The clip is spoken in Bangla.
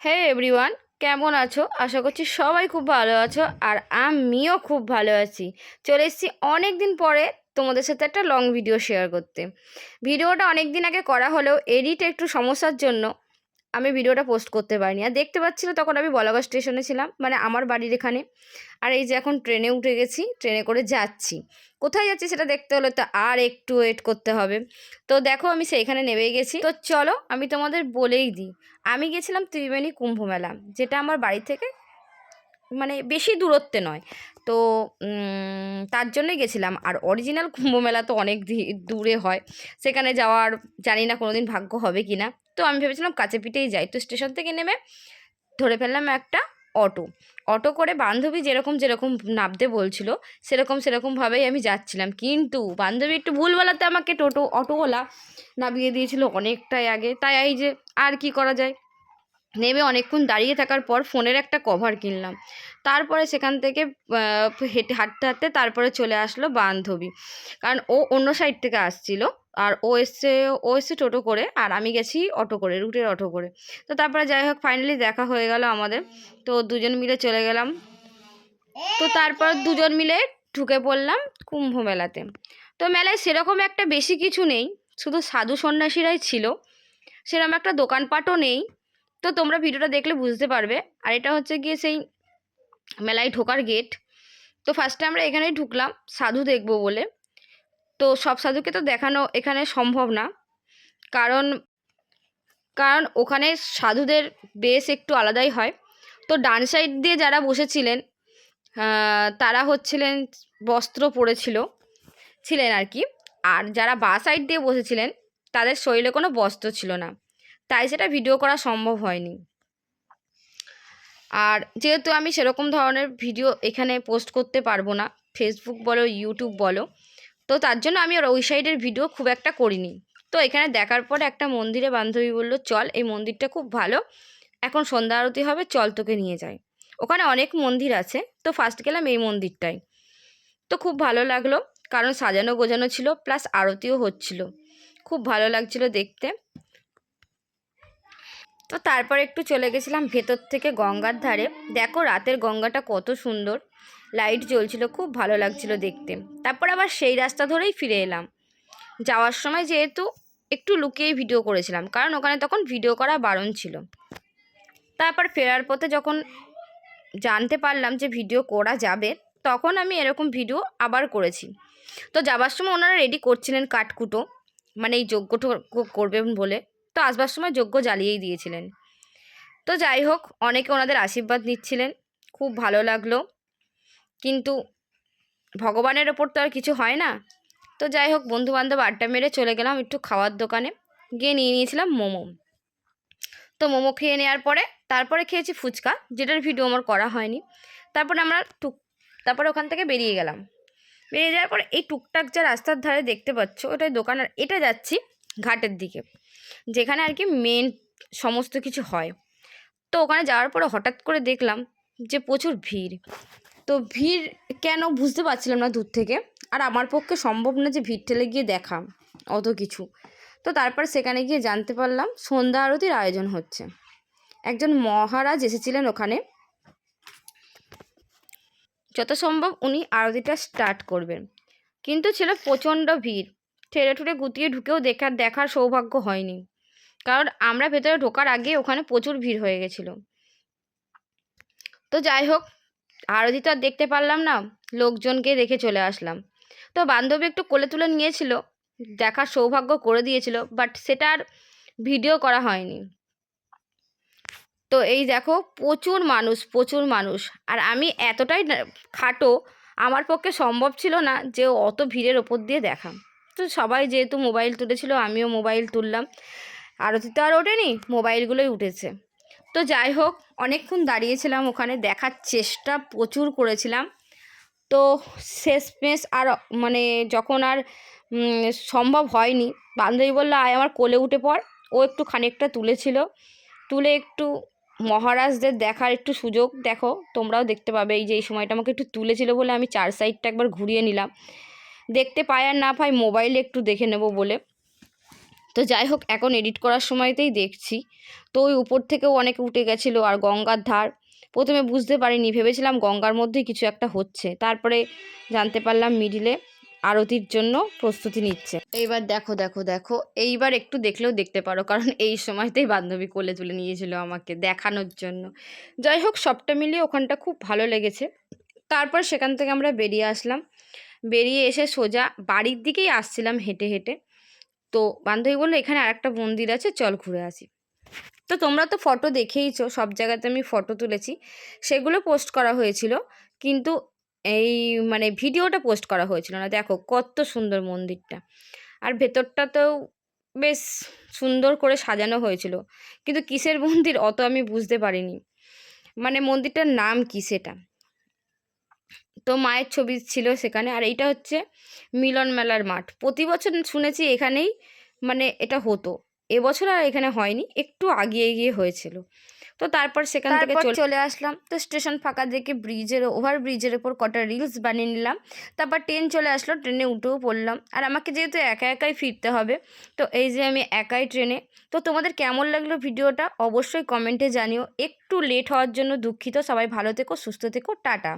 হে এভরিওয়ান কেমন আছো? আশা করছি সবাই খুব ভালো আছো আর আমিও খুব ভালো আছি। চলে এসেছি অনেক দিন পরে তোমাদের সাথে একটা লং ভিডিও শেয়ার করতে। ভিডিওটা অনেক দিন আগে করা হলেও এডিট একটু সমস্যার জন্য আমি ভিডিওটা পোস্ট করতে পারিনি। আর দেখতে পাচ্ছিল তখন আমি বলাগা স্টেশনে ছিলাম মানে আমার বাড়ির এখানে। আর এই যে এখন ট্রেনে উঠে গেছি ট্রেনে করে যাচ্ছি। কোথায় যাচ্ছি সেটা দেখতে হলে তো আর একটু ওয়েট করতে হবে। তো দেখো আমি সেইখানে নেমে গেছি। তো চলো আমি তোমাদের বলেই দিই, আমি গেছিলাম ত্রিবেণী কুম্ভ মেলা, যেটা আমার বাড়ি থেকে মানে বেশি দূরত্বে নয়। তো তার জন্যই গেছিলাম। আর অরিজিনাল কুম্ভ মেলা তো অনেক দূরে হয়। সেখানে যাওয়ার জানি না কোনোদিন ভাগ্য হবে কি না তো আমি ভেবেছিলাম কাছে পিঠেই যাই। তো স্টেশন থেকে নেমে ধরে ফেললাম একটা অটো। অটো করে বান্ধবী যেরকম যেরকম নামতে বলছিল, সেরকম সেরকমভাবেই আমি যাচ্ছিলাম। কিন্তু বান্ধবী একটু ভুল বলাতে আমাকে টোটো, অটোওয়ালা নামিয়ে দিয়েছিল অনেকটাই আগে। তাই এই যে আর কি করা যায়? নেমে অনেকক্ষণ দাঁড়িয়ে থাকার পর ফোনের একটা কভার কিনলাম। তারপরে সেখান থেকে হেঁটে হাঁটতে হাঁটতে তারপরে চলে আসলো বান্ধবী। কারণ ও অন্য সাইড থেকে আসছিল আর ও এসছে ও এসছে টোটো করে আর আমি গেছি অটো করে, রুটের অটো করে। তো তারপরে যাই হোক ফাইনালি দেখা হয়ে গেল আমাদের। তো দুজন মিলে চলে গেলাম। তো তারপর দুজন মিলে ঢুকে পড়লাম কুম্ভ মেলাতে। তো মেলায় সেরকম একটা বেশি কিছু নেই, শুধু সাধু সন্ন্যাসীরাই ছিল। সেরকম একটা দোকানপাটও নেই। তো তোমরা ভিডিওটা দেখলে বুঝতে পারবে। আর এটা হচ্ছে গিয়ে সেই মেলায় ঢোকার গেট তো ফার্স্টে আমরা এখানেই ঢুকলাম, সাধু দেখব বলে। তো সব সাধুকে তো দেখানো এখানে সম্ভব না। কারণ কারণ ওখানে সাধুদের বেশ একটু আলাদাই হয়। তো ডান সাইড দিয়ে যারা বসেছিলেন তারা হচ্ছিলেন বস্ত্র পরেছিল, ছিলেন আর কি। আর যারা বা সাইড দিয়ে বসেছিলেন, তাদের শরীরে কোনো বস্ত্র ছিল না। তাই সেটা ভিডিও করা সম্ভব হয়নি। আর যেহেতু আমি সেরকম ধরনের ভিডিও এখানে পোস্ট করতে পারব না ফেসবুক বলো ইউটিউব বলো, তো তার জন্য আমি আর ওই সাইডের ভিডিও খুব একটা করিনি। তো এখানে দেখার পরে একটা মন্দিরে বান্ধবী বলল, চল, এই মন্দিরটা খুব ভালো, এখন সন্ধ্যা আরতি হবে, চল তোকে নিয়ে যাই। ওখানে অনেক মন্দির আছে, তো ফার্স্ট গেলাম এই মন্দিরটাই তো খুব ভালো লাগল, কারণ সাজানো গোজানো ছিল প্লাস আরতিও হচ্ছিল। খুব ভালো লাগছিল দেখতে। তো তারপর একটু চলে গেছিলাম ভেতর থেকে গঙ্গার ধারে। দেখো রাতের গঙ্গাটা কত সুন্দর। লাইট জ্বলছিল, খুব ভালো লাগছিল দেখতে। তারপর আবার সেই রাস্তা ধরেই ফিরে এলাম। যাওয়ার সময় যেহেতু একটু লুকিয়েই ভিডিও করেছিলাম, কারণ ওখানে তখন ভিডিও করা বারণ ছিল। তারপর ফেরার পথে যখন জানতে পারলাম যে ভিডিও করা যাবে, তখন আমি এরকম ভিডিও আবার করেছি। তো যাবার সময় ওনারা রেডি করছিলেন কাঠকুটো মানে এই যজ্ঞ করবেন বলে। তো আসবার সময় যজ্ঞ জ্বালিয়েই দিয়েছিলেন। তো যাই হোক, অনেকে ওনাদের আশীর্বাদ নিচ্ছিলেন, খুব ভালো লাগল। কিন্তু ভগবানের ওপর তো আর কিছু হয় না। তো যাই হোক, বন্ধুবান্ধব আড্ডা মেরে চলে গেলাম একটু খাওয়ার দোকানে। গিয়ে নিয়ে নিয়েছিলাম মোমো। তো মোমো খেয়ে নেওয়ার পরে, তারপরে খেয়েছি ফুচকা, যেটার ভিডিও আমার করা হয়নি। তারপরে আমরা টুক, তারপরে ওখান থেকে বেরিয়ে গেলাম। বেরিয়ে যাওয়ার পরে এই টুকটাক যা রাস্তার ধারে দেখতে পাচ্ছ, ওটাই দোকান আর এটা যাচ্ছি ঘাটের দিকে। যেখানে আর কি মেন সমস্ত কিছু হয়। তো ওখানে যাওয়ার পরে হঠাৎ করে দেখলাম যে প্রচুর ভিড়। তো ভিড় কেন বুঝতে পারছিলাম না দূর থেকে। আর আমার পক্ষে সম্ভব না যে ভিড় ঠেলে গিয়ে দেখা অত কিছু। তো তারপর সেখানে গিয়ে জানতে পারলাম সন্ধ্যা আরতির আয়োজন হচ্ছে। একজন মহারাজ এসেছিলেন ওখানে। যত সম্ভব উনি আরতিটা স্টার্ট করবেন। কিন্তু ছিল প্রচণ্ড ভিড়। ঠেলে ঠুলে গুতিয়ে ঢুকেও দেখার দেখার সৌভাগ্য হয়নি। কারণ আমরা ভেতরে ঢোকার আগে ওখানে প্রচুর ভিড় হয়ে গেছিল। তো যাই হোক আরতি তো আর দেখতে পারলাম না লোকজনকে দেখে চলে আসলাম। তো বান্ধবী একটু কোলে তুলে নিয়েছিল, দেখার সৌভাগ্য করে দিয়েছিল বাট সেটা আর ভিডিও করা হয়নি। তো এই দেখো, প্রচুর মানুষ প্রচুর মানুষ। আর আমি এতটাই খাটো, আমার পক্ষে সম্ভব ছিল না যে অত ভিড়ের ওপর দিয়ে দেখা। তো সবাই যেহেতু মোবাইল তুলেছিল, আমিও মোবাইল তুললাম। আরতি তো আর ওঠেনি, মোবাইলগুলোই উঠেছে। তো যাই হোক, অনেকক্ষণ দাঁড়িয়েছিলাম ওখানে, দেখার চেষ্টা প্রচুর করেছিলাম। তো শেষমেশ আর মানে যখন আর সম্ভব হয়নি, বান্ধবী বলল, আয়, আমার কোলে উঠে পড়। ও একটু খানিকটা তুলেছিল। তুলে একটু মহারাজদের দেখার একটু সুযোগ দেখো, তোমরাও দেখতে পাবে। এই যে এই সময়টা আমাকে একটু তুলেছিল বলে আমি চার সাইডটা একবার ঘুরিয়ে নিলাম। দেখতে পাই আর না পাই মোবাইলে একটু দেখে নেব বলে। তো যাই হোক, এখন এডিট করার সময়তেই দেখছি। তো ওই উপর থেকেও অনেক উঠে গেছিল আর গঙ্গার ধার। প্রথমে বুঝতে পারিনি, ভেবেছিলাম গঙ্গার মধ্যেই কিছু একটা হচ্ছে। তারপরে জানতে পারলাম মিডিলে আরতির জন্য প্রস্তুতি নিচ্ছে। এইবার দেখো দেখো দেখো, এইবার একটু দেখলেও দেখতে পারো, কারণ এই সময়তেই বান্ধবী কোলে তুলে নিয়েছিল আমাকে দেখানোর জন্য। যাই হোক, সবটা মিলিয়ে ওখানটা খুব ভালো লেগেছে। তারপর সেখান থেকে আমরা বেরিয়ে আসলাম। বেরিয়ে এসে সোজা বাড়ির দিকেই আসছিলাম হেঁটে হেঁটে। তো বান্ধবী বলল, এখানে আরেকটা মন্দির আছে, চল ঘুরে আসি। তো তোমরা তো ফটো দেখেইছো, সব জায়গাতে আমি ফটো তুলেছি। সেগুলো পোস্ট করা হয়েছিল, কিন্তু এই মানে ভিডিওটা পোস্ট করা হয়েছিল না। দেখো কত সুন্দর মন্দিরটা। আর ভেতরটাতেও বেশ সুন্দর করে সাজানো হয়েছিল। কিন্তু কিসের মন্দির অত আমি বুঝতে পারিনি। মানে মন্দিরটার নাম কী সেটা? তো মায়ের ছবি ছিল সেখানে। আর এইটা হচ্ছে মিলন মেলার মাঠ। প্রতি বছর শুনেছি এখানেই মানে এটা হতো। এবছর আর এখানে হয়নি একটু আগিয়ে গিয়ে হয়েছিল। তো তারপর সেখান থেকে চলে আসলাম। তো স্টেশন ফাঁকা দেখে ব্রিজের ওভার ব্রিজের ওপর কটা রিলস বানিয়ে নিলাম। তারপর ট্রেন চলে আসলো ট্রেনে উঠেও পড়লাম। আর আমাকে যেহেতু একা একাই ফিরতে হবে তো এই যে আমি একাই ট্রেনে তো তোমাদের কেমন লাগল ভিডিওটা অবশ্যই কমেন্টে জানিও। একটু লেট হওয়ার জন্য দুঃখিত। সবাই ভালো থেকো সুস্থ থেকো টাটা।